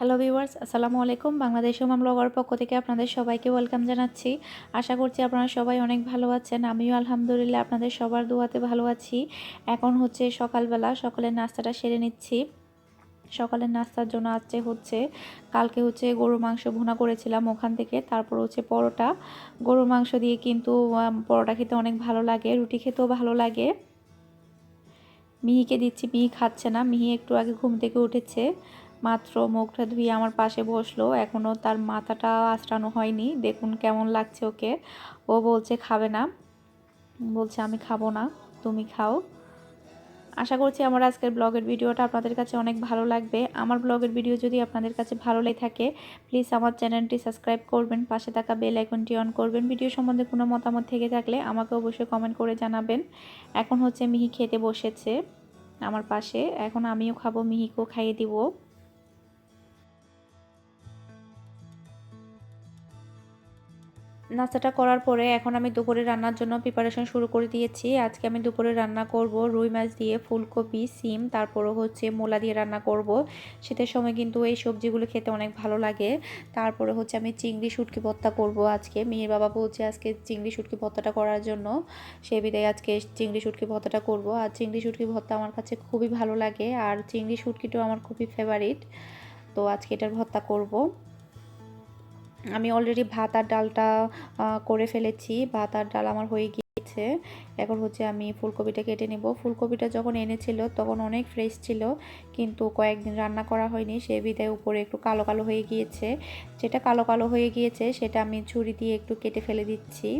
Hello viewers আসসালামু আলাইকুম। Bangladesh হোমাম blogger পক্ষ থেকে আপনাদের সবাইকে ওয়েলকাম জানাচ্ছি। আশা করছি আপনারা সবাই অনেক ভালো আছেন। আমিও আলহামদুলিল্লাহ আপনাদের সবার দোয়াতে ভালো আছি। এখন হচ্ছে সকালবেলা, সকালের নাস্তাটা সেরে নিচ্ছি। সকালের নাস্তার জন্য আজকে হচ্ছে, কালকে হচ্ছে গরুর মাংস ভুনা করেছিলাম ওখান থেকে। তারপর হচ্ছে পরোটা। গরুর মাংস দিয়ে কিন্তু পরোটা খেতে অনেক ভালো লাগে, রুটি খেতেও ভালো লাগে। মিহিকে দিচ্ছি, মিহি খাচ্ছে না, মিহি একটু আগে ঘুম থেকে উঠেছে। মাত্র মুখটা ধুয়ে আমার পাশে বসল। এখনও তার মাথাটা আঁচড়ানো হয়নি। দেখুন কেমন লাগছে ওকে। ও বলছে, খাবে না। বলছে, আমি খাব না। তুমি খাও। আশা করছি আমার আজকের ব্লগের ভিডিওটা আপনাদের কাছে অনেক ভালো লাগবে। আমার ব্লগের ভিডিও যদি আপনাদের কাছে ভালো লেগে থাকে প্লিজ আমার চ্যানেলটি সাবস্ক্রাইব করবেন, পাশে থাকা বেল আইকনটি অন করবেন। ভিডিও সম্বন্ধে কোনো মতামত থেকে থাকলে আমাকে অবশ্যই কমেন্ট করে জানাবেন। এখন হচ্ছে মিহি খেতে বসেছে আমার পাশে। এখন আমিও খাব, মিহিকেও খাইয়ে দিব। নাস্তাটা করার পরে এখন আমি দুপুরে রান্নার জন্য প্রিপারেশন শুরু করে দিয়েছি। আজকে আমি দুপুরে রান্না করব রুই মাছ দিয়ে ফুলকপি, সিম, তারপরও হচ্ছে মোলা দিয়ে রান্না করব। শীতের সময় কিন্তু এই সবজিগুলো খেতে অনেক ভালো লাগে। তারপরে হচ্ছে আমি চিংড়ি শুটকি ভর্তা করব আজকে। মেয়ের বাবা বলছে আজকে চিংড়ি শুটকি ভর্তাটা করার জন্য। সে বিদায় আজকে চিংড়ি শুটকি ভর্তাটা করব। আর চিংড়ি শুটকি ভর্তা আমার কাছে খুবই ভালো লাগে। আর চিংড়ি শুটকিটাও আমার খুবই ফেভারিট তো আজকে এটার ভর্তা করব। আমি অলরেডি ভাত আর ডালটা করে ফেলেছি। ভাত আর ডাল আমার হয়ে গিয়েছে। এখন হচ্ছে আমি ফুলকপিটা কেটে নেব। ফুলকপিটা যখন এনেছিল তখন অনেক ফ্রেশ ছিল, কিন্তু কয়েকদিন রান্না করা হয়নি। সে বিদায় উপরে একটু কালো কালো হয়ে গিয়েছে। যেটা কালো কালো হয়ে গিয়েছে সেটা আমি ছুরি দিয়ে একটু কেটে ফেলে দিচ্ছি।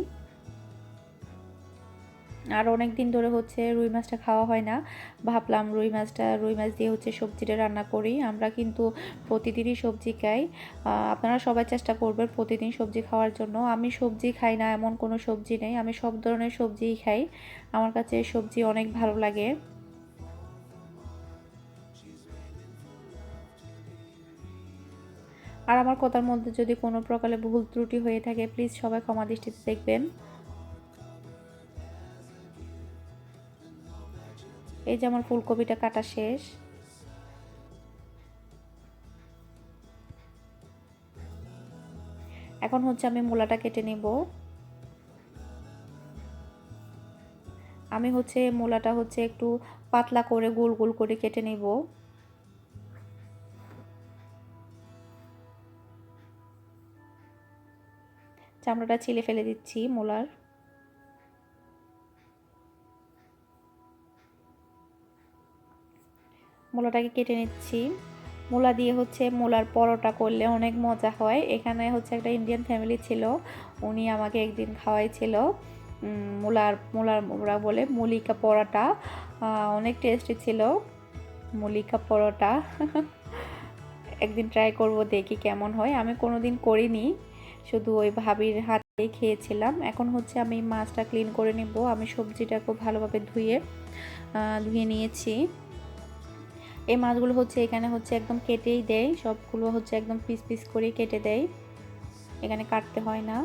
আর অনেক দিন ধরে হচ্ছে রুই মাছটা খাওয়া হয় না। ভাবলাম রুই মাছটা, রুই মাছ দিয়ে হচ্ছে সবজিটা রান্না করি। আমরা কিন্তু প্রতিদিনই সবজি খাই। আপনারা সবাই চেষ্টা করবেন প্রতিদিন সবজি খাওয়ার জন্য। আমি সবজি খাই না, এমন কোনো সবজি নেই। আমি সব ধরনের সবজিই খাই। আমার কাছে সবজি অনেক ভালো লাগে। আর আমার কথার মধ্যে যদি কোনো প্রকারে ভুল ত্রুটি হয়ে থাকে প্লিজ সবাই ক্ষমা দৃষ্টিতে দেখবেন। এই যে আমার ফুলকপিটা কাটা শেষ। এখন হচ্ছে আমি মূলাটা কেটে নেব। আমি হচ্ছে মূলাটা হচ্ছে একটু পাতলা করে গোল গোল করে কেটে নেব। চামড়াটা ছিলে ফেলে দিচ্ছি মূলার। মূলাটাকে কেটে নিচ্ছি। মূলা দিয়ে হচ্ছে মূলার পরোটা করলে অনেক মজা হয়। এখানে হচ্ছে একটা ইন্ডিয়ান ফ্যামিলি ছিল, উনি আমাকে একদিন খাওয়াইছিল মূলার মূলার ওরা বলে মুলিকা পরোটা। অনেক টেস্টি ছিল, মুলিকা পরোটা। একদিন ট্রাই করব, দেখি কেমন হয়। আমি কোনো দিন করিনি, শুধু ওই ভাবির হাতে খেয়েছিলাম। এখন হচ্ছে আমি মাছটা ক্লিন করে নিব। আমি সবজিটা খুব ভালোভাবে ধুয়ে ধুয়ে নিয়েছি। এই মাছগুলো হচ্ছে এখানে হচ্ছে একদম কেটেই দেয়। সবগুলো হচ্ছে একদম পিস পিস করে কেটে দেয়। এখানে কাটতে হয় না।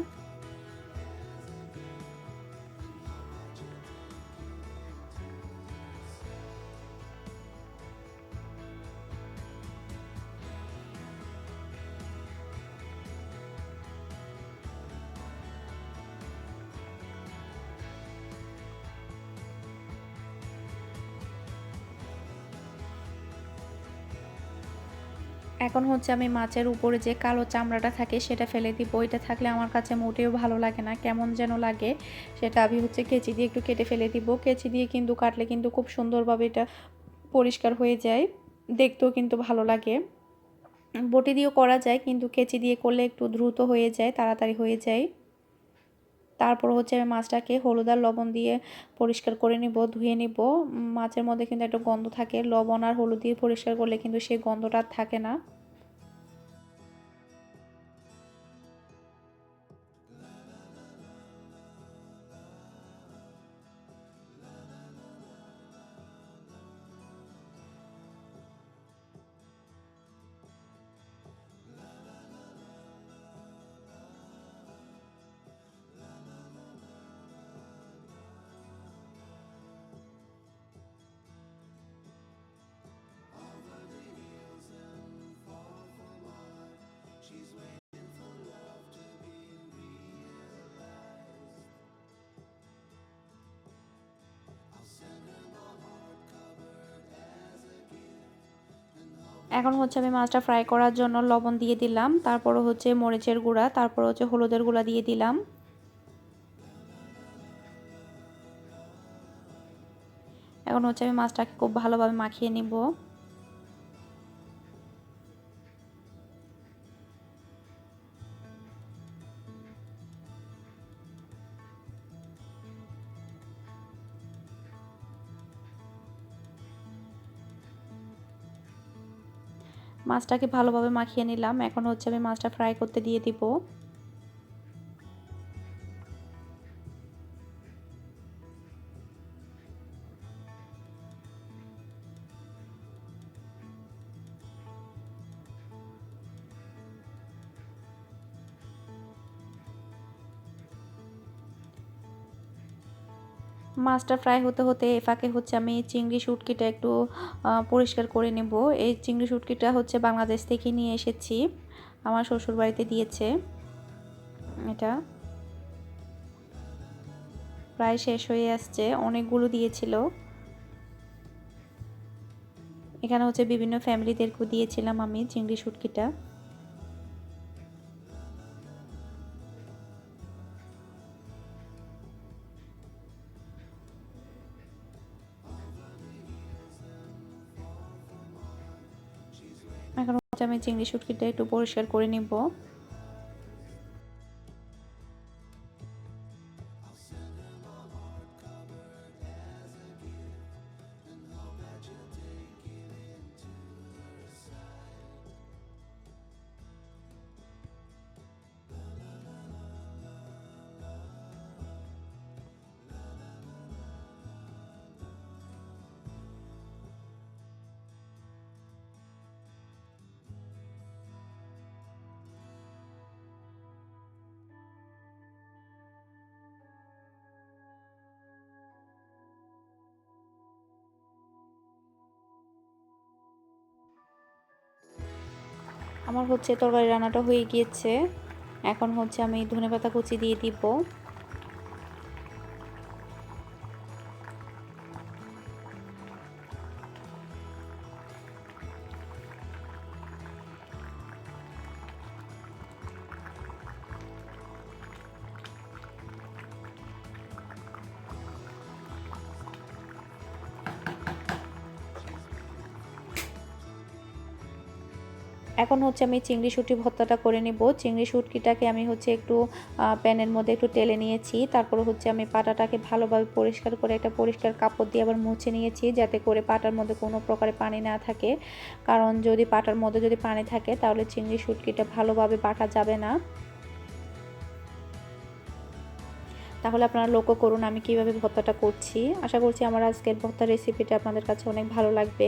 এখন হচ্ছে আমি মাছের উপরে যে কালো চামড়াটা থাকে সেটা ফেলে দিব। ওইটা থাকলে আমার কাছে মোটেও ভালো লাগে না। কেমন যেন লাগে সেটা আমি হচ্ছে কেচি দিয়ে একটু কেটে ফেলে দিব। কেচি দিয়ে কিন্তু কাটলে কিন্তু খুব সুন্দরভাবে এটা পরিষ্কার হয়ে যায়। দেখতেও কিন্তু ভালো লাগে। বটি দিয়েও করা যায় কিন্তু কেচি দিয়ে করলে একটু দ্রুত হয়ে যায়, তাড়াতাড়ি হয়ে যায়। তারপর হচ্ছে আমি মাছটাকে হলুদ আর লবণ দিয়ে পরিষ্কার করে নিব, ধুয়ে নিব। মাছের মধ্যে কিন্তু একটা গন্ধ থাকে। লবণ আর হলুদ দিয়ে পরিষ্কার করলে কিন্তু সেই গন্ধটা থাকে না। এখন হচ্ছে আমি মাছটা ফ্রাই করার জন্য লবণ দিয়ে দিলাম। তারপর হচ্ছে মরিচের গুঁড়া, তারপর হচ্ছে হলুদের গুঁড়া দিয়ে দিলাম। এখন হচ্ছে আমি মাছটাকে খুব ভালোভাবে মাখিয়ে নিব। মাছটাকে ভালোভাবে মাখিয়ে নিলাম। এখন হচ্ছে আমি মাছটা ফ্রাই করতে দিয়ে দিব। মাছটা ফ্রাই হতে হতে এ ফাঁকে হচ্ছে আমি চিংড়ি শুটকিটা একটু পরিষ্কার করে নেব। এই চিংড়ি শুটকিটা হচ্ছে বাংলাদেশ থেকে নিয়ে এসেছি। আমার শ্বশুর বাড়িতে দিয়েছে। এটা প্রায় শেষ হয়ে আসছে। অনেকগুলো দিয়েছিল। এখানে হচ্ছে বিভিন্ন ফ্যামিলিদেরকেও দিয়েছিলাম আমি চিংড়ি শুটকিটা। আমি চিংড়ি শুটকিটা একটু পরিষ্কার করে নিব। আমার হচ্ছে তরকারি রান্নাটা হয়ে গিয়েছে। এখন হচ্ছে আমি ধনে পাতা কুচি দিয়ে দিব। এখন হচ্ছে আমি চিংড়ি শুটকি ভর্তাটা করে নিব। চিংড়ি শুটকিটাকে আমি হচ্ছে একটু প্যানের মধ্যে একটু টেলে নিয়েছি। তারপর হচ্ছে আমি পাটাটাকে ভালোভাবে পরিষ্কার করে একটা পরিষ্কার কাপড় দিয়ে আবার মুছে নিয়েছি যাতে করে পাটার মধ্যে কোনো প্রকারে পানি না থাকে। কারণ যদি পাটার মধ্যে যদি পানি থাকে তাহলে চিংড়ি শুটকিটা ভালোভাবে বাটা যাবে না। তাহলে আপনারা লক্ষ্য করুন আমি কীভাবে ভর্তাটা করছি। আশা করছি আমার আজকের ভর্তার রেসিপিটা আপনাদের কাছে অনেক ভালো লাগবে।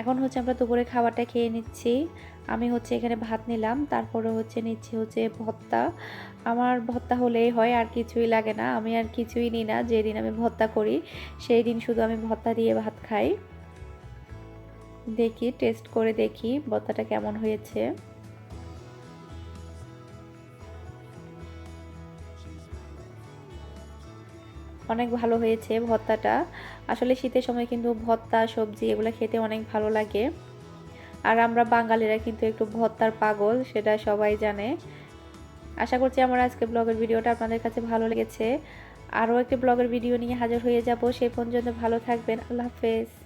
এখন হচ্ছে আমরা দুপুরে খাবারটা খেয়ে নিচ্ছি। আমি হচ্ছে এখানে ভাত নিলাম, তারপরে হচ্ছে নিচ্ছি হচ্ছে ভত্তা আমার ভত্তা হলেই হয়, আর কিছুই লাগে না। আমি আর কিছুই নিই না, যেদিন আমি ভত্তা করি, সেই দিন শুধু আমি ভত্তা দিয়ে ভাত খাই। দেখি টেস্ট করে দেখি ভত্তাটা কেমন হয়েছে। অনেক ভালো হয়েছে ভর্তাটা। আসলে শীতের সময় কিন্তু ভর্তা, সবজি এগুলো খেতে অনেক ভালো লাগে। আর আমরা বাঙালিরা কিন্তু একটু ভর্তার পাগল, সেটা সবাই জানে। আশা করছি আমার আজকে ব্লগের ভিডিওটা আপনাদের কাছে ভালো লেগেছে। আরও একটি ব্লগের ভিডিও নিয়ে হাজির হয়ে যাব। সেই পর্যন্ত ভালো থাকবেন। আল্লাহ হাফেজ।